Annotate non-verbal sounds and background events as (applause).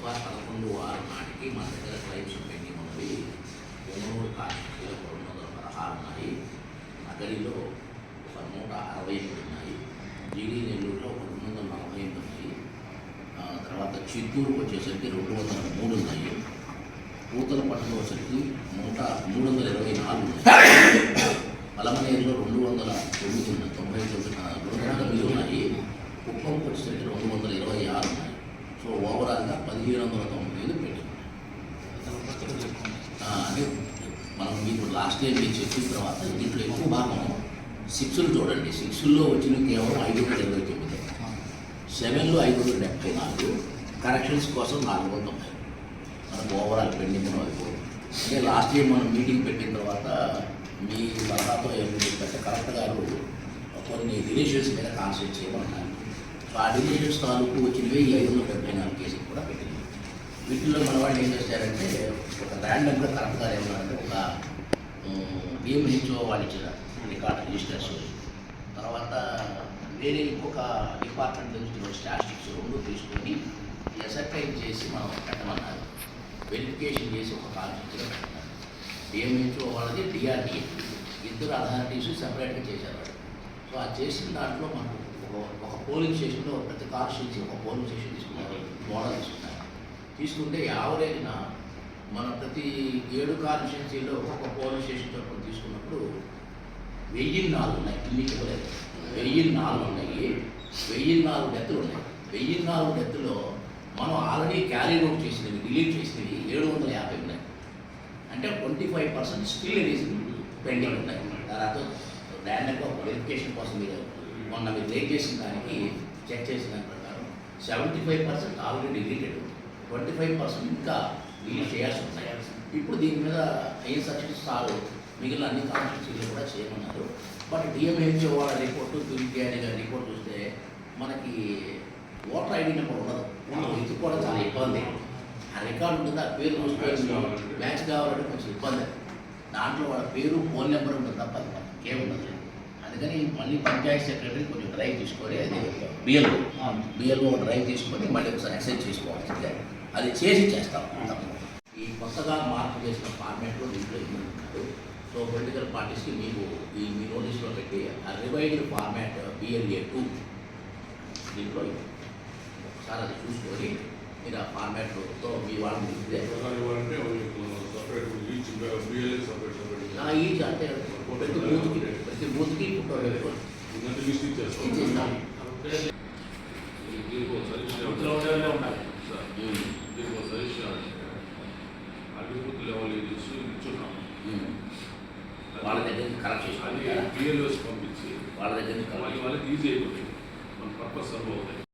ఫిబ్రవరి పదకొండు ఆరు నాటికి మన దగ్గర క్లైమ్స్ పెండింగ్ ఉన్నది ఒంగోలు కాన్స్టిట్యూన్సీలో రెండు వందల పదహారు ఉన్నాయి. నగరిలో ఒక నూట అరవై ఎనిమిది ఉన్నాయి. జీడీ నెల్లూరులో ఒక రెండు వందల నలభై ఎనిమిది ఉన్నాయి. తర్వాత చిత్తూరుకు వచ్చేసరికి రెండు వందల మూడు ఉన్నాయి. పూతల పట్టణం వచ్చేసరికి నూట మూడు వందల ఇరవై నాలుగు ఉన్నాయి. (coughs) పలమనేరులో రెండు వందల తొమ్మిది తొంభై తొమ్మిది రెండు వందల తొమ్మిది ఉన్నాయి కుప్పంకి వచ్చేసరికి రెండు వందల ఇరవై ఆరు ఉన్నాయి సో ఓవరాల్గా పదిహేను వందల తొంభై ఐదు పెట్టి అంటే మనం మీకు లాస్ట్ టైం మీరు చెప్పిన తర్వాత దీంట్లో ఎక్కువ భాగం సిక్స్లు చూడండి. సిక్స్లో వచ్చిన కేవలం ఐదు వందల ఇరవై తొమ్మిది సెవెన్లో ఐదు వందల డెబ్బై నాలుగు కరెక్షన్స్ కోసం నాలుగు వందల తొంభై మనకు ఓవరాల్ పెండింగ్ అయిపోయింది అంటే లాస్ట్ ఇయర్ మనం మీటింగ్ పెట్టిన తర్వాత మీ సలహాతో ఏం చెప్పారంటే కలెక్టర్ గారు కొన్ని రిలేషన్స్ మీద కాన్సన్ట్రేట్ చేయమన్నారు. ఆ రిలేషన్స్ తాలూకు వచ్చినవి ఈ ఐదు వందల డెబ్బై నాలుగు కేసులు కూడా పెట్టింది. వీటిల్లో మన వాళ్ళు ఏం చేశారంటే ఒక ర్యాండమ్గా కరెక్ట్గా ఏమన్నారంటే ఒక గేమ్ హెచ్ఓ వాళ్ళు ఇచ్చిన రికార్డ్ రిజిస్టర్స్ తర్వాత వేరే ఇంకొక డిపార్ట్మెంట్ నుంచి స్టాటిస్టిక్స్ రెండు తీసుకొని ఎసర్టైన్ చేసి మనం పెట్టమన్నారు. వెరిఫికేషన్ చేసి ఒక కాన్స్టిట్యూన్సీలో గేమ్ డిఎంహెచ్ఓ వాళ్ళది డిఆర్డీ ఇద్దరు అథారిటీస్ సెపరేట్గా చేశారు సో ఆ చేసిన దాంట్లో మనకు ఒక ఒక పోలింగ్ స్టేషన్లో ప్రతి కాన్స్టిట్యూన్సీ ఒక పోలింగ్ స్టేషన్ తీసుకున్నారు మోడల్ తీసుకున్నారు. తీసుకుంటే యావరేజ్న మన ప్రతి ఏడు కాన్స్టిట్యున్సీలో ఒక్కొక్క పోలీస్ స్టేషన్ చొప్పున తీసుకున్నప్పుడు వెయ్యి నాలుగు ఉన్నాయి. ఇన్నికి ఇవ్వలేదు. వెయ్యి నాలుగు ఉన్నాయి. వెయ్యి నాలుగు డెత్తులు ఉన్నాయి. వెయ్యి నాలుగు డెత్లో మనం ఆల్రెడీ క్యారీ అవుట్ చేసినవి డిలీట్ చేసినవి ఏడు వందల యాభై ఉన్నాయి. అంటే twenty five percent still it pending ఉన్నాయి. తర్వాత డైరెక్ట్గా ఒక వెరిఫికేషన్ కోసం మీరు మొన్న మీరు రేట్ చేసిన దానికి చెక్ చేసిన దాని ప్రకారం seventy five percent already deleted. Twenty five percent ఇంకా డిలీట్ చేయాల్సి ఉన్నాయి ఇప్పుడు దీని మీద ఏ సక్సెస్ సార్ మిగిలిన అన్ని కాన్స్టిట్యూన్సీలు కూడా చేయమన్నారు. బట్ డిఎంహెచ్ఓ వాళ్ళ రిపోర్టు పీడిఆర్డి గారి రిపోర్ట్ చూస్తే మనకి ఓటర్ ఐడి నెంబర్ ఉండదు. మనం ఎత్తుకోవడం చాలా ఇబ్బంది. ఆ రికార్డు ఉంటుంది ఆ పేరు మ్యాచ్ కావాలంటే కొంచెం ఇబ్బంది. దాంట్లో వాళ్ళ పేరు ఫోన్ నెంబర్ ఉంటుంది తప్ప అది మనకి ఇంకేం ఉండదు. అందుకని మళ్ళీ పంచాయత్ సెక్రటరీ కొంచెం డ్రైవ్ తీసుకొని అది బిఎల్ఓ బిఎల్ఓ డ్రైవ్ తీసుకొని మళ్ళీ ఒకసారి ఎక్సైజ్ చేసుకోవాలి. అది చేసి చేస్తాం. ఈ కొత్తగా మార్పు చేసిన ఫార్మాట్లో దీంట్లో ఇవ్వనున్నారు సో పొలిటికల్ పార్టీస్కి మీకు ఈ మీ నోటీస్లో పెట్టి ఆ రివైజ్డ్ ఫార్మాట్ బిఎల్ఏ టూ దీంట్లో. ఒకసారి అది చూసుకొని మీరు ఆ ఫార్మాట్తో మీ వాళ్ళని ఈజ్ అంటే ప్రతి బూత్కి ప్రతి బూత్కి ఫోటో ఇచ్చేస్తాం. వాళ్ళ దగ్గర నుంచి కలెక్ట్ చేసుకోవాలి. పంపించి వాళ్ళ దగ్గర నుంచి వాళ్ళకి వాళ్ళకి ఈజీ అయిపోతుంది. మన పర్పస్ సర్వ్ అవుతాయి